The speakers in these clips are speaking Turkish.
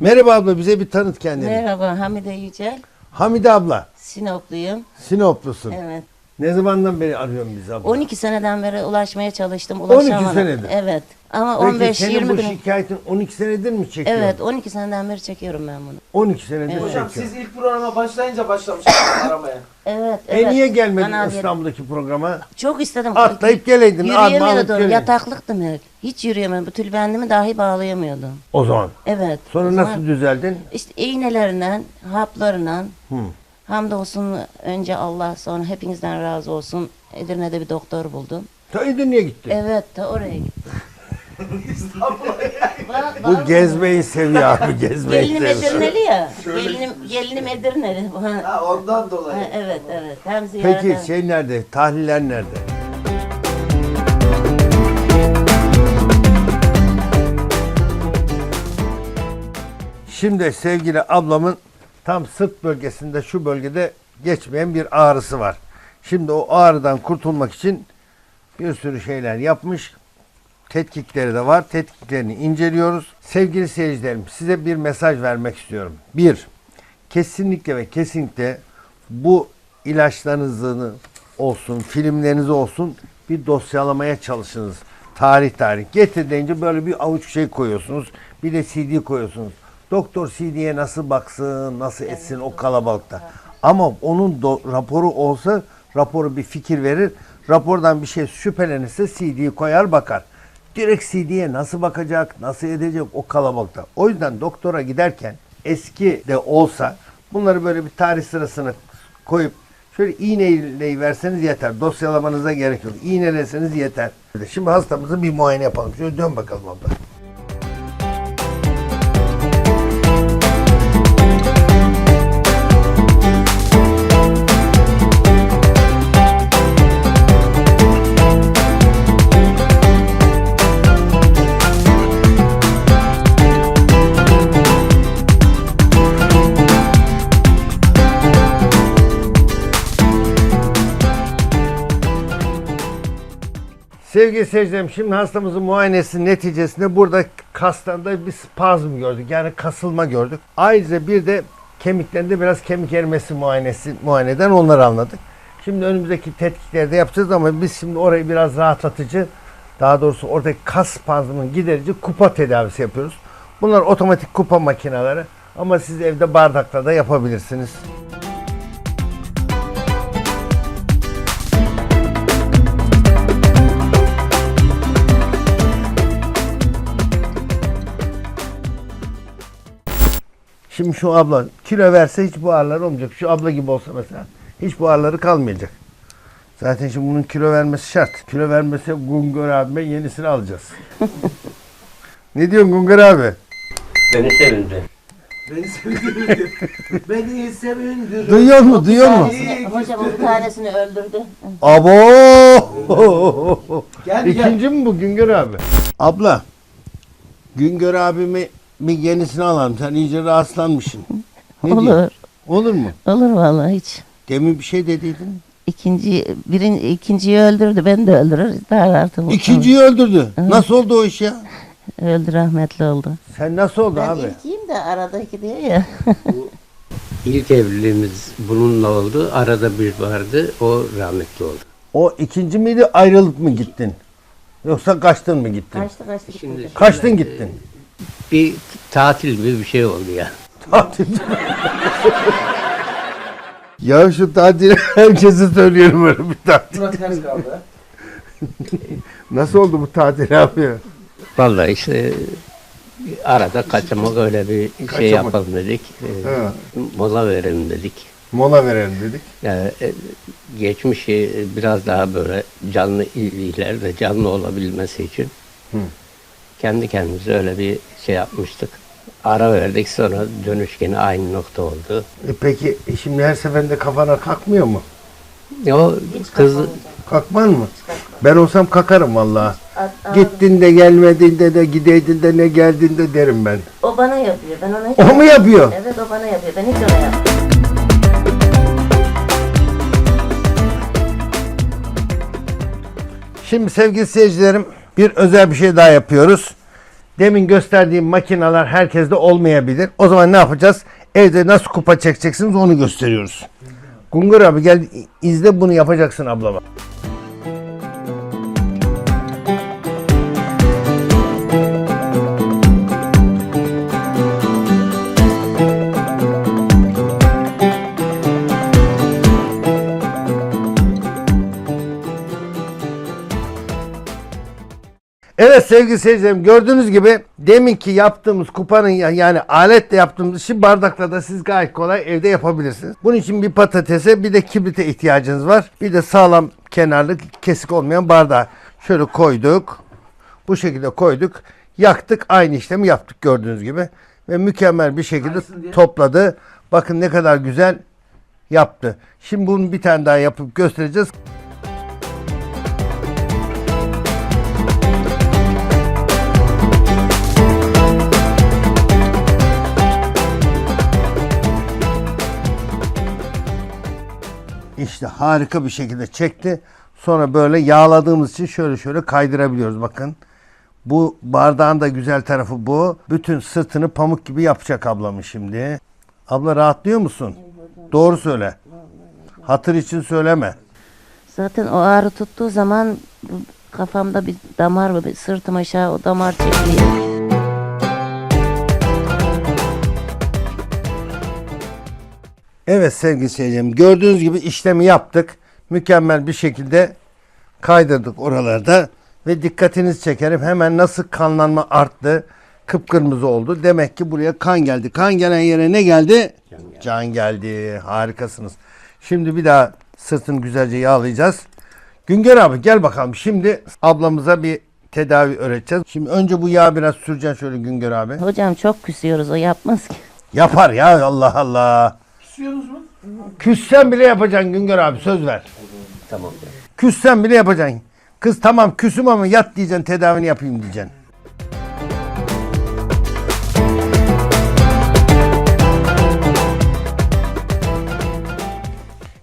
Merhaba abla bize bir tanıt kendini. Merhaba Hamide Yücel. Hamide abla. Sinopluyum. Sinoplusun. Evet. Ne zamandan beri arıyorsun bizi abla? 12 seneden beri ulaşmaya çalıştım. 12 Ulaşamadım. senedir? Evet. Ama Peki senin 15-20 bu gün. şikayetin 12 senedir mi çekiyor? Evet 12 seneden beri çekiyorum ben bunu. 12 senedir Evet. Hocam siz ilk programa başlayınca başlamışsınız aramaya. Evet. evet. E niye gelmedin Kanal yedi- İstanbul'daki programa? Çok istedim. Atlayıp geleydin. alıp Yürüyemiyordum. geleydin. Yataklıktım hep. Hiç yürüyemiyordum. Bu tülbendimi dahi bağlayamıyordum. O zaman. Evet. Sonra o zaman nasıl düzeldin? İşte iğnelerinden, haplarından. Hı. Hamdolsun önce Allah sonra hepinizden razı olsun. Edirne'de bir doktor buldum. Ta Edirne'ye gittin. Evet de oraya gittim. Bak, Bu gezmeyi seviyor abi gezmeyi Gelinim seviyor. Edirneli ya. Gelinim, gelinim Edirneli. Ha, Ha ondan dolayı. evet evet. Hem ziyaret Peki hem- şey nerede? Tahliller nerede? Şimdi sevgili ablamın tam sırt bölgesinde şu bölgede geçmeyen bir ağrısı var. Şimdi o ağrıdan kurtulmak için bir sürü şeyler yapmış. Tetkikleri de var. Tetkiklerini inceliyoruz. Sevgili seyircilerim size bir mesaj vermek istiyorum. Bir, kesinlikle ve kesinlikle bu ilaçlarınızı olsun, filmlerinizi olsun bir dosyalamaya çalışınız. Tarih tarih. Getir deyince böyle bir avuç şey koyuyorsunuz. Bir de CD koyuyorsunuz. Doktor CD'ye nasıl baksın, nasıl etsin o kalabalıkta. Ama onun do- raporu olsa raporu bir fikir verir. Rapordan bir şey şüphelenirse CD'yi koyar bakar. Direkt CD'ye nasıl bakacak, nasıl edecek o kalabalıkta. O yüzden doktora giderken eski de olsa bunları böyle bir tarih sırasına koyup şöyle iğneyle verseniz yeter. Dosyalamanıza gerek yok. İğneleseniz yeter. Şimdi hastamızı bir muayene yapalım. Şöyle dön bakalım abla. Sevgili seyircilerim şimdi hastamızın muayenesi neticesinde burada kaslarında bir spazm gördük. Yani kasılma gördük. Ayrıca bir de kemiklerinde biraz kemik erimesi muayenesi muayeneden onları anladık. Şimdi önümüzdeki tetkikleri de yapacağız ama biz şimdi orayı biraz rahatlatıcı daha doğrusu oradaki kas spazmını giderici kupa tedavisi yapıyoruz. Bunlar otomatik kupa makineleri ama siz evde bardakla da yapabilirsiniz. Şimdi şu abla kilo verse hiç bu ağrılar olmayacak. Şu abla gibi olsa mesela hiç bu ağrıları kalmayacak. Zaten şimdi bunun kilo vermesi şart. Kilo vermese Gungur abime yenisini alacağız. ne diyorsun Gungur abi? Beni sevindi. Beni sevindirdin. Beni sevindirdin. Duyuyor mu? Duyuyor mu? Hocam bir tanesini öldürdü. Abo! Gel gel. İkinci mi bu Güngör abi? Abla, Güngör abimi bir yenisini alalım. Sen iyice rahatsızlanmışsın. Ne Olur. diyorsun? Olur mu? Olur vallahi hiç. Demin bir şey dediydin. İkinci, birin, ikinciyi öldürdü. Beni de öldürür. Daha artık İkinciyi öldürdü. Nasıl oldu o iş ya? Öldü rahmetli oldu. Sen nasıl oldu Ben abi? ilkiyim de aradaki diyor ya. İlk evliliğimiz bununla oldu. Arada bir vardı. O rahmetli oldu. O ikinci miydi ayrılıp mı gittin? Yoksa kaçtın mı gittin? kaçtı kaçtı. Şimdi- gitti. Kaçtın gittin. Bir tatil gibi bir şey oldu ya. Tatil. ya şu tatil herkese söylüyorum öyle bir tatil. Burası ters kaldı. Nasıl oldu bu tatil abi ya? Vallahi işte arada kaçamak öyle bir şey Kaçamak. yapalım dedik. Ee, Ha. mola verelim dedik. Mola verelim dedik. Yani e, geçmişi biraz daha böyle canlı ileride canlı olabilmesi için Hı. Kendi kendimize öyle bir şey yapmıştık. Ara verdik sonra dönüş gene aynı nokta oldu. E peki e şimdi her seferinde kafana kalkmıyor mu? O kız Kalkman mı? Ben olsam kalkarım at- Gittin de gelmedin de de gideydin de ne geldin de derim ben. O bana yapıyor. Ben ona hiç... O mu yapıyor? Evet o bana yapıyor. Ben hiç ona yapmıyorum. Şimdi sevgili seyircilerim bir özel bir şey daha yapıyoruz. Demin gösterdiğim makineler herkeste olmayabilir. O zaman ne yapacağız? Evde nasıl kupa çekeceksiniz onu gösteriyoruz. Gungur abi gel izle bunu yapacaksın ablama. Evet sevgili seyircilerim gördüğünüz gibi deminki yaptığımız kupanın ya- yani aletle yaptığımız işi bardakla da siz gayet kolay evde yapabilirsiniz. Bunun için bir patatese bir de kibrite ihtiyacınız var. Bir de sağlam kenarlı kesik olmayan bardağı şöyle koyduk. Bu şekilde koyduk. Yaktık aynı işlemi yaptık gördüğünüz gibi. Ve mükemmel bir şekilde topladı. Bakın ne kadar güzel yaptı. Şimdi bunu bir tane daha yapıp göstereceğiz. İşte harika bir şekilde çekti. Sonra böyle yağladığımız için şöyle şöyle kaydırabiliyoruz bakın. Bu bardağın da güzel tarafı bu. Bütün sırtını pamuk gibi yapacak ablamın şimdi. Abla rahatlıyor musun? Doğru söyle. Hatır için söyleme. Zaten o ağrı tuttuğu zaman kafamda bir damar var. Sırtım aşağı o damar çekiliyor. Evet sevgili seyircilerim gördüğünüz gibi işlemi yaptık. Mükemmel bir şekilde kaydırdık oralarda ve dikkatinizi çekerim hemen nasıl kanlanma arttı. Kıpkırmızı oldu. Demek ki buraya kan geldi. Kan gelen yere ne geldi? Can geldi. Harikasınız. Şimdi bir daha sırtını güzelce yağlayacağız. Güngör abi gel bakalım. Şimdi ablamıza bir tedavi öğreteceğiz. Şimdi önce bu yağı biraz süreceksin şöyle Güngör abi. Hocam çok küsüyoruz o yapmaz ki. Yapar ya Allah Allah. Küsüyorsunuz mu? Küssen bile yapacaksın Güngör abi söz ver. Tamam. Küssen bile yapacaksın. Kız tamam küsüm ama yat diyeceksin tedavini yapayım diyeceksin.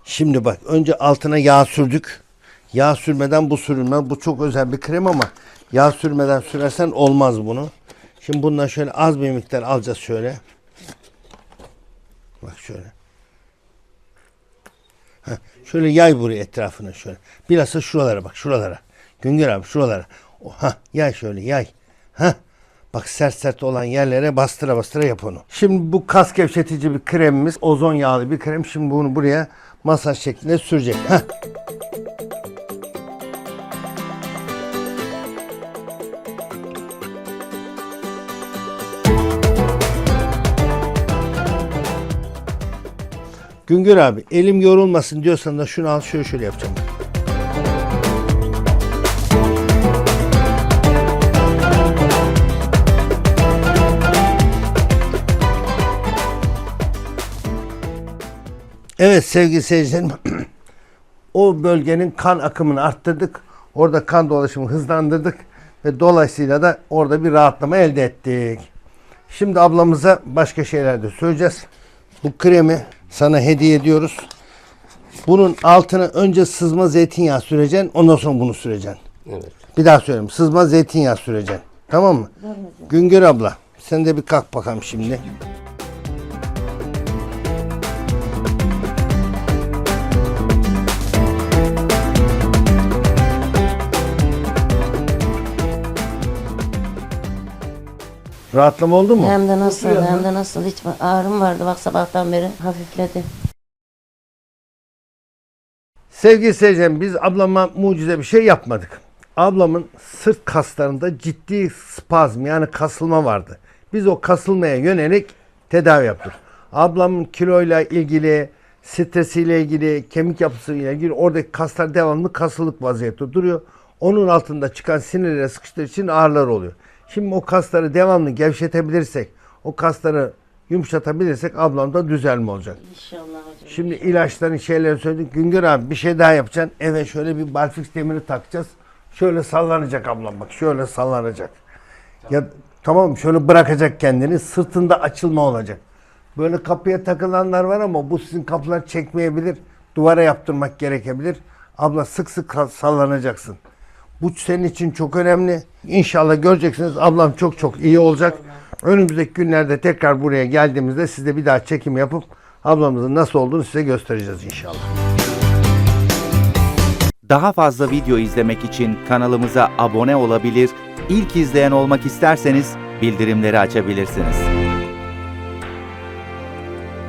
Şimdi bak önce altına yağ sürdük. Yağ sürmeden bu sürülmez. Bu çok özel bir krem ama yağ sürmeden sürersen olmaz bunu. Şimdi bundan şöyle az bir miktar alacağız şöyle. Bak şöyle. Şöyle yay buraya etrafına şöyle. Bilhassa şuralara bak şuralara. Güngör abi şuralara. O, ha yay şöyle yay. Ha Bak sert sert olan yerlere bastıra bastıra yap onu. Şimdi bu kas gevşetici bir kremimiz. Ozon yağlı bir krem. Şimdi bunu buraya masaj şeklinde sürecek. Heh. Güngör abi elim yorulmasın diyorsan da şunu al şöyle şöyle yapacağım. Evet sevgili seyircilerim o bölgenin kan akımını arttırdık. Orada kan dolaşımını hızlandırdık ve dolayısıyla da orada bir rahatlama elde ettik. Şimdi ablamıza başka şeyler de söyleyeceğiz. Bu kremi sana hediye ediyoruz. Bunun altına önce sızma zeytinyağı süreceksin. Ondan sonra bunu süreceksin. Evet. Bir daha söyleyeyim. Sızma zeytinyağı süreceksin. Tamam mı? Güngör abla. Sen de bir kalk bakalım şimdi. Rahatlama oldu mu? Hem de nasıl Nasıl hem de nasıl hiç ağrım vardı bak sabahtan beri hafifledi. Sevgili seyircilerim biz ablama mucize bir şey yapmadık. Ablamın sırt kaslarında ciddi spazm yani kasılma vardı. Biz o kasılmaya yönelik tedavi yaptık. Ablamın kiloyla ilgili, stresiyle ilgili, kemik yapısıyla ilgili oradaki kaslar devamlı kasılık vaziyette duruyor. Onun altında çıkan sinirlere sıkıştığı için ağrılar oluyor. Şimdi o kasları devamlı gevşetebilirsek, o kasları yumuşatabilirsek ablamda düzelme olacak. İnşallah hocam. Şimdi ilaçların şeyleri söyledik. Güngör abi bir şey daha yapacaksın. Eve şöyle bir barfix demiri takacağız. Şöyle sallanacak ablam bak. Şöyle sallanacak. Ya tamam şöyle bırakacak kendini. Sırtında açılma olacak. Böyle kapıya takılanlar var ama bu sizin kapılar çekmeyebilir. Duvara yaptırmak gerekebilir. Abla sık sık sallanacaksın. Bu senin için çok önemli. İnşallah göreceksiniz ablam çok çok iyi olacak. Önümüzdeki günlerde tekrar buraya geldiğimizde size bir daha çekim yapıp ablamızın nasıl olduğunu size göstereceğiz inşallah. Daha fazla video izlemek için kanalımıza abone olabilir, ilk izleyen olmak isterseniz bildirimleri açabilirsiniz.